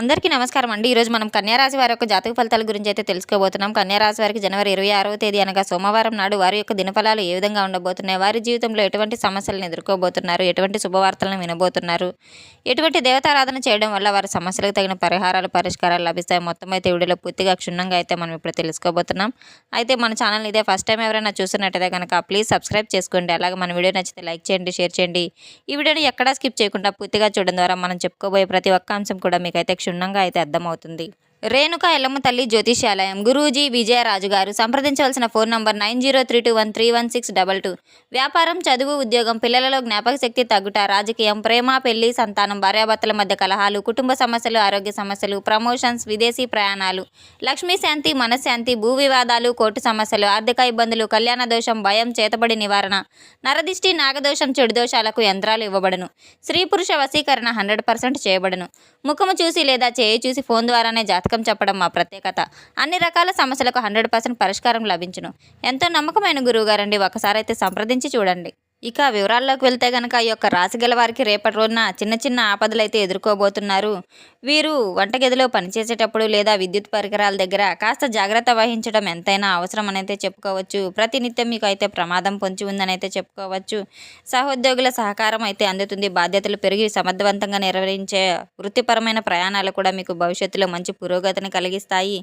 అందరికీ నమస్కారం అండి. ఈరోజు మనం కన్యారాశి వారి యొక్క జాతక ఫలితాల గురించి అయితే తెలుసుకోబోతున్నాం. కన్యారాశి వారికి జనవరి ఇరవై ఆరవ తేదీ అనగా సోమవారం నాడు వారి యొక్క దినఫలాలు ఏ విధంగా ఉండబోతున్నాయి వారి జీవితంలో ఎటువంటి సమస్యలను ఎదుర్కోబోతున్నారు ఎటువంటి శుభవార్తలను వినబోతున్నారు ఎటువంటి దేవతారాధన చేయడం వల్ల వారి సమస్యలకు తగిన పరిహారాలు పరిష్కారాలు లభిస్తాయి మొత్తం అయితే వీడియోలో పూర్తిగా క్షుణ్ణంగా అయితే మనం ఇప్పుడు తెలుసుకోబోతున్నాం. అయితే మన ఛానల్ ఇదే ఫస్ట్ టైం ఎవరైనా చూస్తున్నట్టయితే కనుక ప్లీజ్ సబ్స్క్రైబ్ చేసుకోండి. అలాగే మన వీడియో నచ్చితే లైక్ చేయండి షేర్ చేయండి. ఈ వీడియోని ఎక్కడా స్కిప్ చేయకుండా పూర్తిగా చూడడం ద్వారా మనం చెప్పుకోబోయే ప్రతి ఒక్క అంశం కూడా మీకైతే క్షుణ్ణంగా అయితే అర్థమవుతుంది. రేణుక ఎల్లమ్మ తల్లి జ్యోతిష్యాలయం. గురూజీ విజయరాజు గారు సంప్రదించవలసిన phone number nine zero three two one three one six double two. వ్యాపారం చదువు ఉద్యోగం పిల్లలలో జ్ఞాపక శక్తి తగ్గుట రాజకీయం ప్రేమ పెళ్ళి సంతానం భార్యాభర్తల మధ్య కలహాలు కుటుంబ సమస్యలు ఆరోగ్య సమస్యలు ప్రమోషన్స్ విదేశీ ప్రయాణాలు లక్ష్మీ శాంతి మనశ్శాంతి భూ వివాదాలు కోర్టు సమస్యలు ఆర్థిక ఇబ్బందులు కళ్యాణ దోషం భయం చేతబడి నివారణ నరదిష్టి నాగదోషం చెడు దోషాలకు యంత్రాలు ఇవ్వబడును. స్త్రీ పురుష వశీకరణ హండ్రెడ్ పర్సెంట్ చేయబడును. ముఖము చూసి లేదా చేయి చూసి ఫోన్ ద్వారానే జాతక చెప్పడం మా ప్రత్యేకత. అన్ని రకాల సమస్యలకు హండ్రెడ్ పర్సెంట్ పరిష్కారం లభించును. ఎంతో నమ్మకమైన గురువు గారండి ఒకసారి అయితే సంప్రదించి చూడండి. ఇక వివరాల్లోకి వెళ్తే కనుక ఈ యొక్క రాశి గల వారికి రేపటి రోజున చిన్న చిన్న ఆపదలు అయితే ఎదుర్కోబోతున్నారు. వీరు వంటగదిలో పనిచేసేటప్పుడు లేదా విద్యుత్ పరికరాల దగ్గర కాస్త జాగ్రత్త వహించడం ఎంతైనా అవసరం అనైతే చెప్పుకోవచ్చు. ప్రతినిత్యం మీకు అయితే ప్రమాదం పొంచి ఉందని అయితే చెప్పుకోవచ్చు. సహోద్యోగుల సహకారం అయితే అందుతుంది. బాధ్యతలు పెరిగి సమర్థవంతంగా నిర్వహించే వృత్తిపరమైన ప్రయాణాలు కూడా మీకు భవిష్యత్తులో మంచి పురోగతిని కలిగిస్తాయి.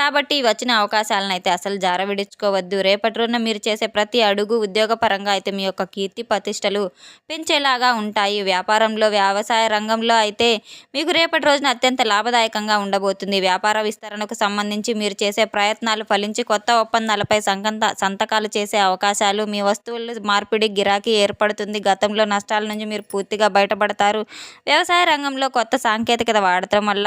కాబట్టి వచ్చిన అవకాశాలను అయితే అసలు జారవిడించుకోవద్దు. రేపటి రోజున మీరు చేసే ప్రతి అడుగు ఉద్యోగపరంగా అయితే మీ యొక్క కీర్తి ప్రతిష్టలు పెంచేలాగా ఉంటాయి. వ్యాపారంలో వ్యవసాయ రంగంలో అయితే మీకు రేపటి రోజున అత్యంత లాభదాయకంగా ఉండబోతుంది. వ్యాపార విస్తరణకు సంబంధించి మీరు చేసే ప్రయత్నాలు ఫలించి కొత్త ఒప్పందాలపై సంకంత సంతకాలు చేసే అవకాశాలు మీ వస్తువులు మార్పిడి గిరాకీ ఏర్పడుతుంది. గతంలో నష్టాల నుంచి మీరు పూర్తిగా బయటపడతారు. వ్యవసాయ రంగంలో కొత్త సాంకేతికత వాడటం వల్ల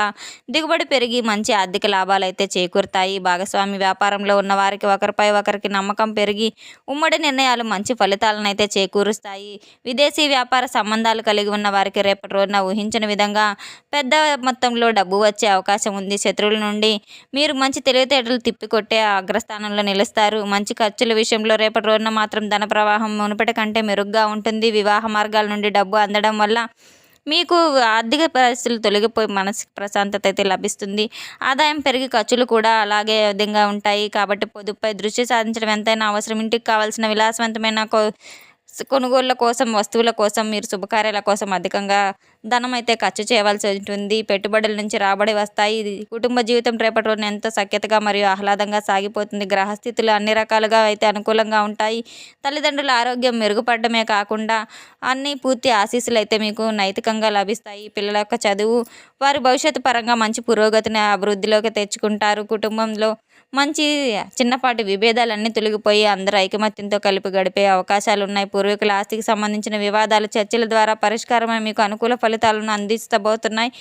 దిగుబడి పెరిగి మంచి ఆర్థిక లాభాలు అయితే చేకూరుతాయి. భాగస్వామి వ్యాపారంలో ఉన్న వారికి ఒకరిపై ఒకరికి నమ్మకం పెరిగి ఉమ్మడి నిర్ణయాలు మంచి ఫలితాలను అయితే చేకూరుస్తాయి. విదేశీ వ్యాపార సంబంధాలు కలిగి ఉన్న వారికి రేపటి రోజున ఊహించిన విధంగా పెద్ద మొత్తంలో డబ్బు వచ్చే అవకాశం ఉంది. శత్రువుల నుండి మీరు మంచి తెలివితేటలు తిప్పికొట్టే అగ్రస్థానంలో నిలుస్తారు. మంచి ఖర్చుల విషయంలో రేపటి రోజున మాత్రం ధన ప్రవాహం మునుపటి కంటే మెరుగ్గా ఉంటుంది. వివాహ మార్గాల నుండి డబ్బు అందడం వల్ల మీకు ఆర్థిక పరిస్థితులు తొలగిపోయి మనసిక ప్రశాంతత అయితే లభిస్తుంది. ఆదాయం పెరిగి ఖర్చులు కూడా అలాగే విధంగా ఉంటాయి. కాబట్టి పొదుపుపై దృష్టి సాధించడం ఎంతైనా అవసరం. ఇంటికి కావాల్సిన విలాసవంతమైన కొనుగోళ్ళ కోసం వస్తువుల కోసం మీరు శుభకార్యాల కోసం అధికంగా ధనం అయితే ఖర్చు చేయవలసి ఉంటుంది. పెట్టుబడుల నుంచి రాబడి వస్తాయి. ఇది కుటుంబ జీవితం రేపటి రోజున ఎంతో సఖ్యతగా మరియు ఆహ్లాదంగా సాగిపోతుంది. గ్రహస్థితులు అన్ని రకాలుగా అయితే అనుకూలంగా ఉంటాయి. తల్లిదండ్రుల ఆరోగ్యం మెరుగుపడమే కాకుండా అన్ని పూర్తి ఆశీస్సులు అయితే మీకు నైతికంగా లభిస్తాయి. పిల్లల యొక్క చదువు వారి భవిష్యత్తు పరంగా మంచి పురోగతిని అభివృద్ధిలోకి తెచ్చుకుంటారు. కుటుంబంలో మంచి చిన్నపాటి విభేదాలన్నీ తొలగిపోయి అందరూ ఐకమత్యంతో కలిపి గడిపే అవకాశాలు ఉన్నాయి పూర్వీకుల ఆస్తికి సంబంధించిన వివాదాలు చర్చల ద్వారా పరిష్కారమై మీకు అనుకూల ఫలితాలను అందిస్తబోతున్నాయి.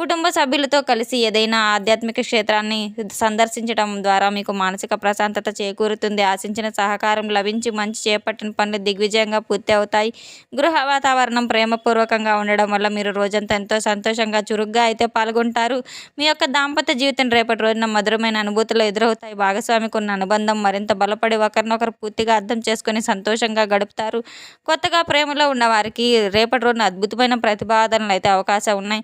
కుటుంబ సభ్యులతో కలిసి ఏదైనా ఆధ్యాత్మిక క్షేత్రాన్ని సందర్శించడం ద్వారా మీకు మానసిక ప్రశాంతత చేకూరుతుంది. ఆశించిన సహకారం లభించి మంచి చేపట్టిన పనులు దిగ్విజయంగా పూర్తి అవుతాయి. గృహ వాతావరణం ప్రేమపూర్వకంగా ఉండడం వల్ల మీరు రోజంతా ఎంతో సంతోషంగా చురుగ్గా అయితే పాల్గొంటారు. మీ యొక్క దాంపత్య జీవితం రేపటి రోజున మధురమైన అనుభూతులు ఎదురవుతాయి. భాగస్వామికి ఉన్న అనుబంధం మరింత బలపడి ఒకరినొకరు పూర్తిగా అర్థం చేసుకొని సంతోషంగా గడుపుతారు. కొత్తగా ప్రేమలో ఉన్న వారికి రేపటి రోజున అద్భుతమైన ప్రతిపాదన ప్రతిపాదనలు అయితే అవకాశం ఉన్నాయి.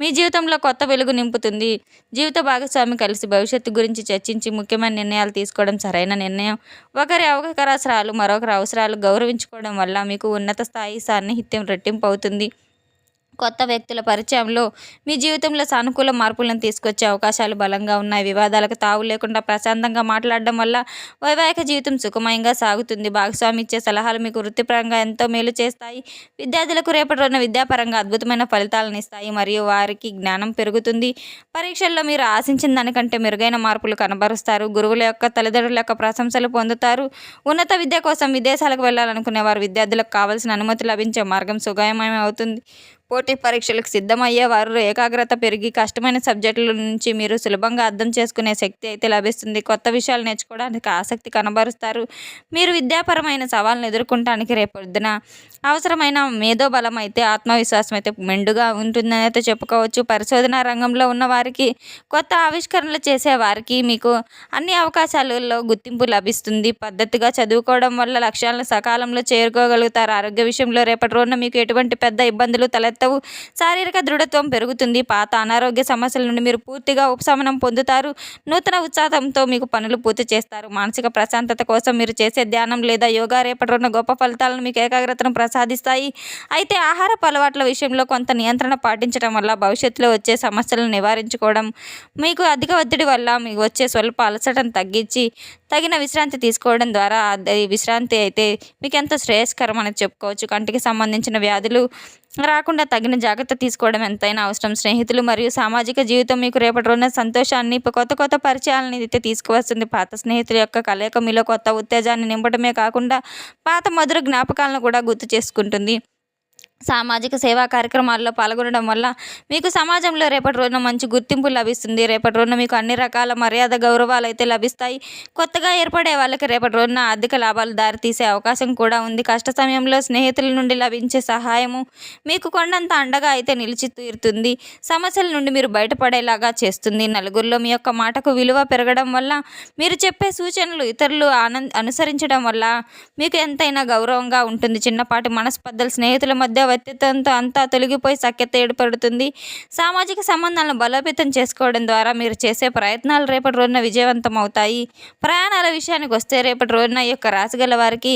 మీ జీవితంలో కొత్త వెలుగు నింపుతుంది. జీవిత భాగస్వామి కలిసి భవిష్యత్తు గురించి చర్చించి ముఖ్యమైన నిర్ణయాలు తీసుకోవడం సరైన నిర్ణయం. ఒకరి అవసరాలు మరొకరి అవసరాలు గౌరవించుకోవడం వల్ల మీకు ఉన్నత స్థాయి సాన్నిహిత్యం రెట్టింపు అవుతుంది. కొత్త వ్యక్తుల పరిచయంలో మీ జీవితంలో సానుకూల మార్పులను తీసుకొచ్చే అవకాశాలు బలంగా ఉన్నాయి. వివాదాలకు తావు లేకుండా ప్రశాంతంగా మాట్లాడడం వల్ల వైవాహిక జీవితం సుఖమయంగా సాగుతుంది. భాగస్వామి ఇచ్చే సలహాలు మీకు వృత్తిపరంగా ఎంతో మేలు చేస్తాయి. విద్యార్థులకు రేపటి రోజున విద్యాపరంగా అద్భుతమైన ఫలితాలను ఇస్తాయి మరియు వారికి జ్ఞానం పెరుగుతుంది. పరీక్షల్లో మీరు ఆశించిన దానికంటే మెరుగైన మార్పులు కనబరుస్తారు. గురువుల యొక్క తల్లిదండ్రుల యొక్క ప్రశంసలు పొందుతారు. ఉన్నత విద్య కోసం విదేశాలకు వెళ్ళాలనుకునే వారు విద్యార్థులకు కావాల్సిన అనుమతి లభించే మార్గం సుగమయం అవుతుంది పోటీ పరీక్షలకు సిద్ధమయ్యే వారు ఏకాగ్రత పెరిగి కష్టమైన సబ్జెక్టుల నుంచి మీరు సులభంగా అర్థం చేసుకునే శక్తి అయితే లభిస్తుంది. కొత్త విషయాలు నేర్చుకోవడానికి ఆసక్తి కనబరుస్తారు. మీరు విద్యాపరమైన సవాళ్ళను ఎదుర్కొంటానికి రేపొద్దున అవసరమైన మేధోబలం అయితే ఆత్మవిశ్వాసం అయితే మెండుగా ఉంటుందని అయితే చెప్పుకోవచ్చు. పరిశోధన రంగంలో ఉన్న వారికి కొత్త ఆవిష్కరణలు చేసే వారికి మీకు అన్ని అవకాశాలలో గుర్తింపు లభిస్తుంది. పద్ధతిగా చదువుకోవడం వల్ల లక్ష్యాలను సకాలంలో చేరుకోగలుగుతారు. ఆరోగ్య విషయంలో రేపటి రోజున మీకు ఎటువంటి పెద్ద ఇబ్బందులు తలెత్త తలెత్తవు శారీరక దృఢత్వం పెరుగుతుంది. పాత అనారోగ్య సమస్యల నుండి మీరు పూర్తిగా ఉపశమనం పొందుతారు. నూతన ఉత్సాహంతో మీకు పనులు పూర్తి చేస్తారు. మానసిక ప్రశాంతత కోసం మీరు చేసే ధ్యానం లేదా యోగా రేపటి ఉన్న గొప్ప ఫలితాలను మీకు ఏకాగ్రతను ప్రసాదిస్తాయి. అయితే ఆహారపు అలవాట్ల విషయంలో కొంత నియంత్రణ పాటించడం వల్ల భవిష్యత్తులో వచ్చే సమస్యలను నివారించుకోవడం మీకు అధిక ఒత్తిడి వల్ల మీకు వచ్చే స్వల్ప అలసటను తగ్గించి తగిన విశ్రాంతి తీసుకోవడం ద్వారా విశ్రాంతి అయితే మీకు ఎంతో శ్రేయస్కరం అని చెప్పుకోవచ్చు. కంటికి సంబంధించిన వ్యాధులు రాకుండా తగిన జాగ్రత్త తీసుకోవడం ఎంతైనా అవసరం. స్నేహితులు మరియు సామాజిక జీవితం మీకు రేపటి రోజున సంతోషాన్ని కొత్త కొత్త పరిచయాలను అయితే తీసుకువస్తుంది. పాత స్నేహితుల యొక్క కలయిక మీలో కొత్త ఉత్తేజాన్ని నింపడమే కాకుండా పాత మధుర జ్ఞాపకాలను కూడా గుర్తు చేసుకుంటుంది. సామాజిక సేవా కార్యక్రమాల్లో పాల్గొనడం వల్ల మీకు సమాజంలో రేపటి రోజున మంచి గుర్తింపు లభిస్తుంది. రేపటి రోజున మీకు అన్ని రకాల మర్యాద గౌరవాలు అయితే లభిస్తాయి. కొత్తగా ఏర్పడే వాళ్ళకి రేపటి రోజున ఆర్థిక లాభాలు దారితీసే అవకాశం కూడా ఉంది. కష్ట సమయంలో స్నేహితుల నుండి లభించే సహాయము మీకు కొండంత అండగా అయితే నిలిచి తీరుతుంది. సమస్యల నుండి మీరు బయటపడేలాగా చేస్తుంది. నలుగురిలో మీ యొక్క మాటకు విలువ పెరగడం వల్ల మీరు చెప్పే సూచనలు ఇతరులు ఆనంద్ అనుసరించడం వల్ల మీకు ఎంతైనా గౌరవంగా ఉంటుంది. చిన్నపాటి మనస్పర్ధలు స్నేహితుల మధ్య వ్యక్తిత్వంతో అంతా తొలగిపోయి సఖ్యత ఏర్పడుతుంది. సామాజిక సంబంధాలను బలోపేతం చేసుకోవడం ద్వారా మీరు చేసే ప్రయత్నాలు రేపటి రోజున విజయవంతం అవుతాయి ప్రయాణాల విషయానికి వస్తే రేపటి రోజున ఈ యొక్క రాశిగల వారికి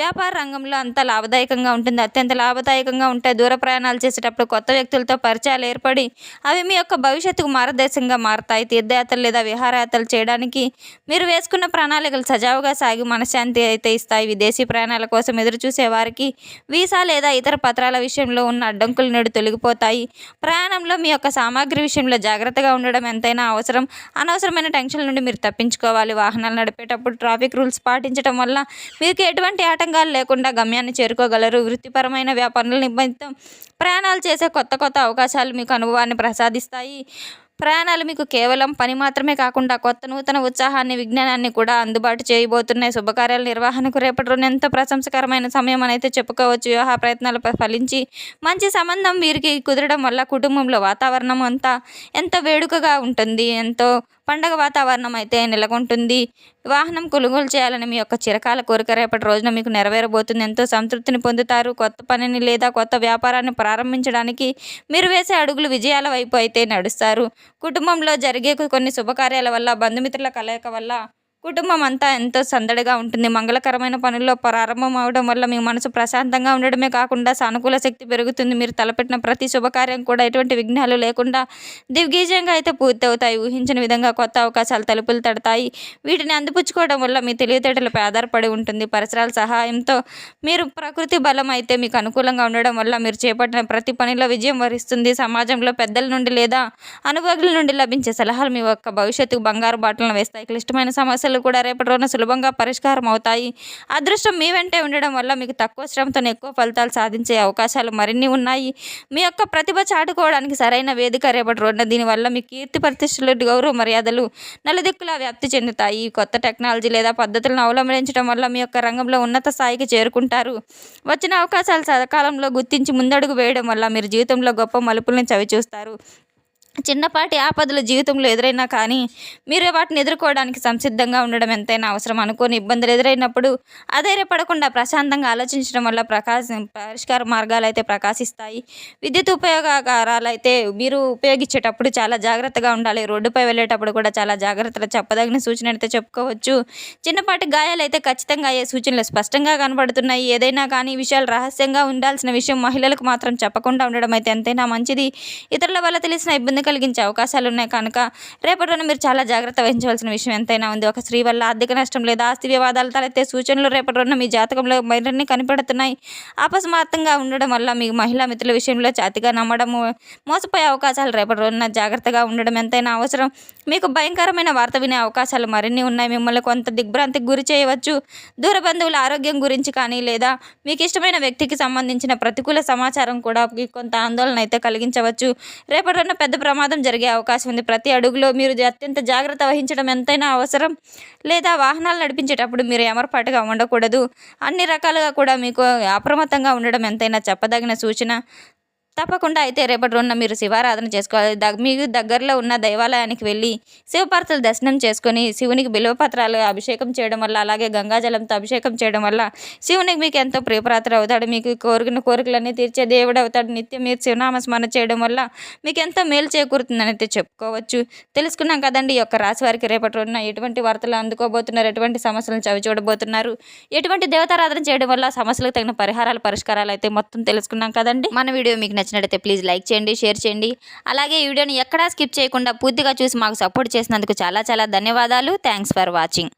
వ్యాపార రంగంలో అంత లాభదాయకంగా ఉంటుంది. అత్యంత లాభదాయకంగా ఉంటాయి. దూర ప్రయాణాలు చేసేటప్పుడు కొత్త వ్యక్తులతో పరిచయాలు ఏర్పడి అవి మీ యొక్క భవిష్యత్తుకు మార్గదర్శకంగా మారతాయి. తీర్థయాత్రలు లేదా విహారయాత్రలు చేయడానికి మీరు వేసుకున్న ప్రణాళికలు సజావుగా సాగి మనశ్శాంతి అయితే ఇస్తాయి. విదేశీ ప్రయాణాల కోసం ఎదురు చూసే వారికి వీసా లేదా ఇతర పత్రాల విషయంలో ఉన్న అడ్డంకులు నేడు తొలగిపోతాయి. ప్రయాణంలో మీ యొక్క సామాగ్రి విషయంలో జాగ్రత్తగా ఉండడం ఎంతైనా అవసరం. అనవసరమైన టెన్షన్ నుండి మీరు తప్పించుకోవాలి. వాహనాలు నడిపేటప్పుడు ట్రాఫిక్ రూల్స్ పాటించడం వల్ల మీకు ఎటువంటి ఆటంకాలు లేకుండా గమ్యాన్ని చేరుకోగలరు. వృత్తిపరమైన వ్యాపారాల నిమిత్తం ప్రయాణాలు చేసే కొత్త కొత్త అవకాశాలు మీకు అనుభవాన్ని ప్రసాదిస్తాయి. ప్రయాణాలు మీకు కేవలం పని మాత్రమే కాకుండా కొత్త నూతన ఉత్సాహాన్ని విజ్ఞానాన్ని కూడా అందుబాటు చేయబోతున్నాయి. శుభకార్యాల నిర్వహణకు రేపటి రోజున ఎంతో ప్రశంసకరమైన సమయం అని అయితే చెప్పుకోవచ్చు. వివాహ ప్రయత్నాలు ఫలించి మంచి సంబంధం వీరికి కుదరడం వల్ల కుటుంబంలో వాతావరణం అంతా ఎంతో వేడుకగా ఉంటుంది ఎంతో పండగ వాతావరణం అయితే నెలకొంటుంది. వాహనం కొనుగోలు చేయాలని మీ యొక్క చిరకాల కోరిక రేపటి రోజున మీకు నెరవేరబోతుంది. ఎంతో సంతృప్తిని పొందుతారు. కొత్త పనిని లేదా కొత్త వ్యాపారాన్ని ప్రారంభించడానికి మీరు వేసే అడుగులు విజయాల వైపు అయితే నడుస్తారు. కుటుంబంలో జరిగే కొన్ని శుభకార్యాల వల్ల బంధుమిత్రుల కలయిక వల్ల కుటుంబం అంతా ఎంతో సందడిగా ఉంటుంది. మంగళకరమైన పనుల్లో ప్రారంభం అవడం వల్ల మీ మనసు ప్రశాంతంగా ఉండడమే కాకుండా సానుకూల శక్తి పెరుగుతుంది. మీరు తలపెట్టిన ప్రతి శుభకార్యం కూడా ఎటువంటి విఘ్నాలు లేకుండా దిగ్విజయంగా అయితే పూర్తి అవుతాయి ఊహించిన విధంగా కొత్త అవకాశాలు తలుపులు తడతాయి. వీటిని అందిపుచ్చుకోవడం వల్ల మీ తెలివితేటలపై ఆధారపడి ఉంటుంది. పరిసరాల సహాయంతో మీరు ప్రకృతి బలం అయితే మీకు అనుకూలంగా ఉండడం వల్ల మీరు చేపట్టిన ప్రతి పనిలో విజయం వరిస్తుంది. సమాజంలో పెద్దల నుండి లేదా అనుభవజ్ఞుల నుండి లభించే సలహాలు మీ యొక్క భవిష్యత్తుకు బంగారు బాటలను వేస్తాయి. క్లిష్టమైన సమస్యలు కూడా రేపటి రోజున సులభంగా పరిష్కారం అవుతాయి. అదృష్టం మీ వెంటే ఉండడం వల్ల మీకు తక్కువ శ్రమతో ఎక్కువ ఫలితాలు సాధించే అవకాశాలు మరిన్ని ఉన్నాయి. మీ యొక్క ప్రతిభ చాటుకోవడానికి సరైన వేదిక రేపటి రోజున దీనివల్ల మీ కీర్తి ప్రతిష్టలు గౌరవ మర్యాదలు నలుదిక్కులా వ్యాప్తి చెందుతాయి. కొత్త టెక్నాలజీ లేదా పద్ధతులను అవలంబించడం వల్ల మీ యొక్క రంగంలో ఉన్నత స్థాయికి చేరుకుంటారు. వచ్చిన అవకాశాలు సకాలంలో గుర్తించి ముందడుగు వేయడం వల్ల మీరు జీవితంలో గొప్ప మలుపులను చవిచూస్తారు. చిన్నపాటి ఆపదలు జీవితంలో ఎదురైనా కానీ మీరు వాటిని ఎదుర్కోవడానికి సంసిద్ధంగా ఉండడం ఎంతైనా అవసరం. అనుకోని ఇబ్బందులు ఎదురైనప్పుడు అధైర్యపడకుండా ప్రశాంతంగా ఆలోచించడం వల్ల ప్రకాశ పరిష్కార మార్గాలు అయితే ప్రకాశిస్తాయి. విద్యుత్ ఉపయోగకారాలు అయితే మీరు ఉపయోగించేటప్పుడు చాలా జాగ్రత్తగా ఉండాలి. రోడ్డుపై వెళ్ళేటప్పుడు కూడా చాలా జాగ్రత్తలు చెప్పదగిన సూచన అయితే చెప్పుకోవచ్చు. చిన్నపాటి గాయాలు అయితే ఖచ్చితంగా అయ్యే సూచనలు స్పష్టంగా కనబడుతున్నాయి. ఏదైనా కానీ విషయాలు రహస్యంగా ఉండాల్సిన విషయం మహిళలకు మాత్రం చెప్పకుండా ఉండడం అయితే ఎంతైనా మంచిది. ఇతరుల వల్ల తెలిసిన ఇబ్బంది కలిగించే అవకాశాలు ఉన్నాయి కనుక రేపటి రోజున మీరు చాలా జాగ్రత్త వహించవలసిన విషయం ఎంతైనా ఉంది. ఒక స్త్రీ వల్ల ఆర్థిక నష్టం లేదా ఆస్తి వివాదాలు తలెత్తే సూచనలు రేపటి రోజున మీ జాతకంలో మరిన్ని కనిపెడుతున్నాయి. అపస్మాత్తంగా ఉండడం వల్ల మీ మహిళా మిత్రుల విషయంలో చాతిగా నమ్మడము మోసపోయే అవకాశాలు రేపటి రోజున జాగ్రత్తగా ఉండడం ఎంతైనా అవసరం. మీకు భయంకరమైన వార్త వినే అవకాశాలు మరిన్ని ఉన్నాయి. మిమ్మల్ని కొంత దిగ్భ్రాంతికి గురి చేయవచ్చు. దూర బంధువుల ఆరోగ్యం గురించి కానీ లేదా మీకు ఇష్టమైన వ్యక్తికి సంబంధించిన ప్రతికూల సమాచారం కూడా కొంత ఆందోళన అయితే కలిగించవచ్చు. రేపటి రోజున పెద్ద ప్రమాదం జరిగే అవకాశం ఉంది. ప్రతి అడుగులో మీరు అత్యంత జాగ్రత్త వహించడం ఎంతైనా అవసరం. లేదా వాహనాలు నడిపించేటప్పుడు మీరు ఎమరపాటుగా ఉండకూడదు. అన్ని రకాలుగా కూడా మీకు అప్రమత్తంగా ఉండడం ఎంతైనా చెప్పదగిన సూచన. తప్పకుండా అయితే రేపటి రోజున మీరు శివారాధన చేసుకోవాలి. దగ్ మీకు దగ్గరలో ఉన్న దైవాలయానికి వెళ్ళి శివపార్తలు దర్శనం చేసుకొని శివునికి బిల్వపత్రాలు అభిషేకం చేయడం వల్ల అలాగే గంగాజలంతో అభిషేకం చేయడం వల్ల శివునికి మీకు ఎంతో ప్రియప్రాత్ర అవుతాడు. మీకు కోరిన కోరికలన్నీ తీర్చే దేవుడు అవుతాడు. నిత్యం మీరు శివనామ స్మరణ చేయడం వల్ల మీకు ఎంతో మేలు చేకూరుతుందని అయితే చెప్పుకోవచ్చు. తెలుసుకున్నాం కదండి ఈ యొక్క రాశి వారికి రేపటి రోజున ఎటువంటి వార్తలు అందుకోబోతున్నారు? ఎటువంటి సమస్యలను చవి చూడబోతున్నారు ఎటువంటి దేవతారాధన చేయడం వల్ల సమస్యలకు తగిన పరిహారాలు పరిష్కారాలు అయితే మొత్తం తెలుసుకున్నాం కదండి. మన వీడియో మీకు నచ్చింది నచ్చినట్లయితే ప్లీజ్ లైక్ చేయండి షేర్ చేయండి. అలాగే ఈ వీడియోని ఎక్కడా స్కిప్ చేయకుండా పూర్తిగా చూసి మాకు సపోర్ట్ చేసినందుకు చాలా చాలా ధన్యవాదాలు. Thanks for watching